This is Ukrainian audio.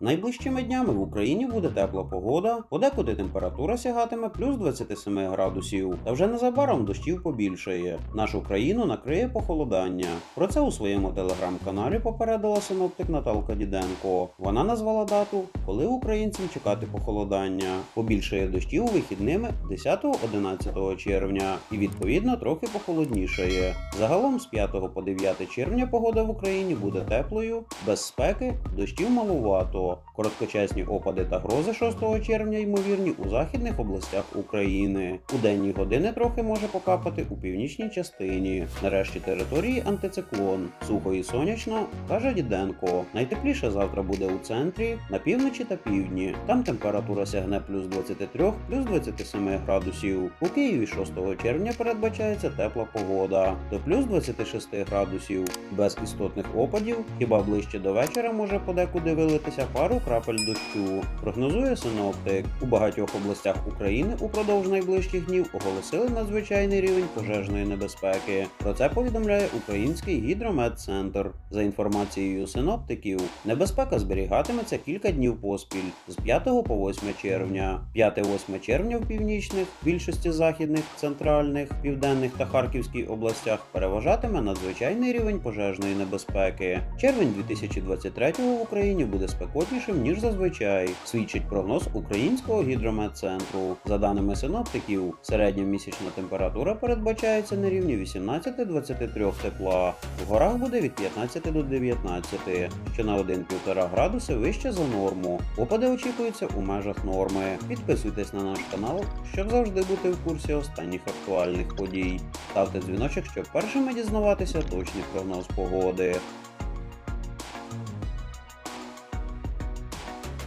Найближчими днями в Україні буде тепла погода, подекуди температура сягатиме плюс 27 градусів, та вже незабаром дощів побільшає. Нашу країну накриє похолодання. Про це у своєму телеграм-каналі попередила синоптик Наталка Діденко. Вона назвала дату, коли українцям чекати похолодання. Побільшає дощів вихідними 10-11 червня, і відповідно трохи похолоднішає. Загалом з 5 по 9 червня погода в Україні буде теплою, без спеки, дощів малувато. Короткочасні опади та грози 6 червня ймовірні у західних областях України. У денні години трохи може покапати у північній частині. Нарешті території антициклон. Сухо і сонячно, каже Діденко. Найтепліше завтра буде у центрі, на півночі та півдні. Там температура сягне плюс 23, плюс 27 градусів. У Києві 6 червня передбачається тепла погода до плюс 26 градусів. Без істотних опадів, хіба ближче до вечора може подекуди вилитися пару крапель дощу. Прогнозує синоптик. У багатьох областях України упродовж найближчих днів оголосили надзвичайний рівень пожежної небезпеки. Про це повідомляє Український гідрометцентр. За інформацією синоптиків, небезпека зберігатиметься кілька днів поспіль з 5 по 8 червня. 5-8 червня в північних, більшості західних, центральних, південних та Харківській областях переважатиме надзвичайний рівень пожежної небезпеки. Червень 2023 в Україні буде спекотнішим ніж зазвичай, свідчить прогноз Українського гідрометцентру. За даними синоптиків, середня місячна температура передбачається на рівні 18-23 тепла. В горах буде від 15 до 19, що на 1-1,5 градуси вище за норму. Опади очікуються у межах норми. Підписуйтесь на наш канал, щоб завжди бути в курсі останніх актуальних подій. Ставте дзвіночок, щоб першими дізнаватися точний прогноз погоди.